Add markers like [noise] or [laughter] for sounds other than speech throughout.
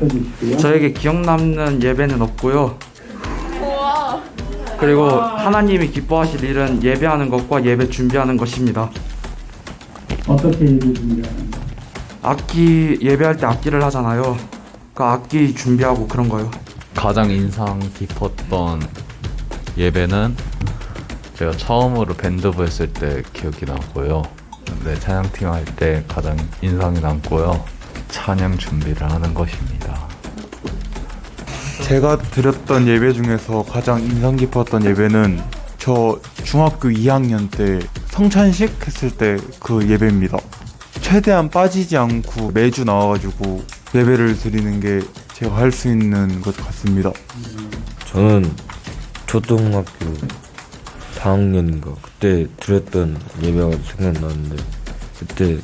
펼쳐주시고요. 저에게 기억 남는 예배는 없고요. 그리고 하나님이 기뻐하실 일은 예배하는 것과 예배 준비하는 것입니다. 어떻게 예배 준비하는가? 악기 예배할 때 악기를 하잖아요. 그 악기 준비하고 그런 거요. 가장 인상 깊었던 예배는 제가 처음으로 밴드부 했을 때 기억이 나고요. 네, 찬양팀 할 때 가장 인상이 남고요. 찬양 준비를 하는 것입니다. 제가 드렸던 예배 중에서 가장 인상 깊었던 예배는 저 중학교 2학년 때 성찬식 했을 때 그 예배입니다. 최대한 빠지지 않고 매주 나와가지고 예배를 드리는 게 제가 할 수 있는 것 같습니다. 저는 초등학교 4학년인가 그때 드렸던 예배가 생각나는데 그때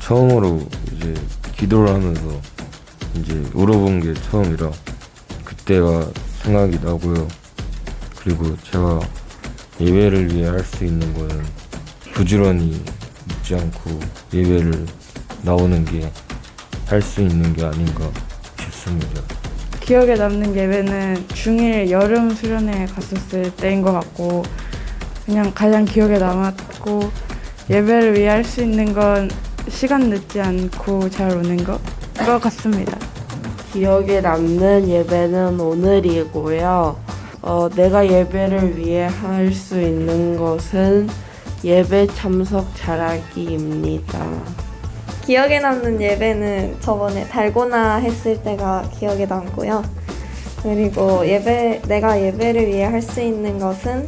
처음으로 이제 기도를 하면서 이제 울어본 게 처음이라 그때가 생각이 나고요. 그리고 제가 예배를 위해 할 수 있는 거는 부지런히 잊지 않고 예배를 나오는 게 할 수 있는 게 아닌가 싶습니다. 기억에 남는 예배는 중1 여름 수련회 갔었을 때인 것 같고 그냥 가장 기억에 남았고 예배를 위해 할 수 있는 건 시간 늦지 않고 잘 오는 것, 것 같습니다. 기억에 남는 예배는 오늘이고요. 어, 내가 예배를 위해 할 수 있는 것은 예배 참석 잘하기입니다. 기억에 남는 예배는 저번에 달고나 했을 때가 기억에 남고요. 그리고 예배 내가 예배를 위해 할 수 있는 것은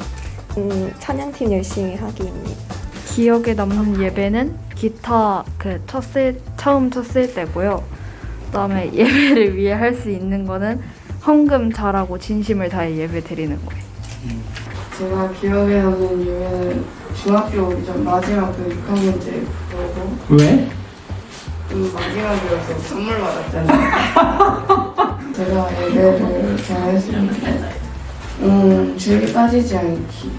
음, 찬양팀 열심히 하기입니다. 기억에 남는 예배는 기타 그 쳤을 처음 쳤을 때고요. 그다음에 예배를 위해 할 수 있는 거는 헌금 잘하고 진심을 다해 예배 드리는 거예요. 제가 기억에 남는 예배는 중학교 오기 전 마지막 그 6학년 때 그거고 왜? 그 마지막이어서 선물 받았잖아요. [laughs] 제가 예배를 잘 했으니까 음, 주에 빠지지 않기.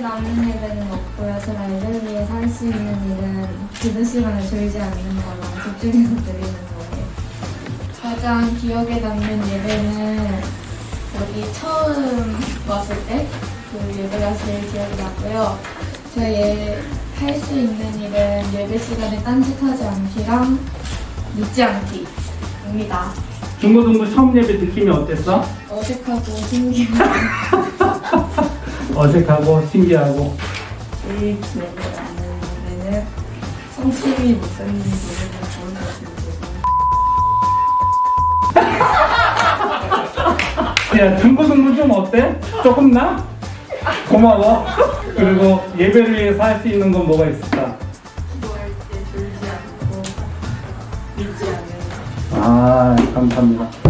기억에 남는 예배는 없고요. 제가 예배를 위해 살 수 있는 일은 기도 시간을 졸지 않는 거랑 집중해서 드리는 거예요. 가장 기억에 남는 예배는 여기 처음 왔을 때 그 예배가 제일 기억이 나고요. 저할 수 있는 일은 예배 시간에 딴짓하지 않기랑 늦지 않기입니다. 중고등부 처음 예배 느낌이 어땠어? 어색하고 신기하고 [laughs] 어색하고 신기하고 제일 기억에 남는 예배는 성심이 목사님 예배가 좋은 것 같은데. 야 중고등부 좀 어때? 조금 나? 고마워. 그리고 예배를 위해서 할 수 있는 건 뭐가 있을까? 기도할 때 졸지 않고 잊지 않는 아 감사합니다.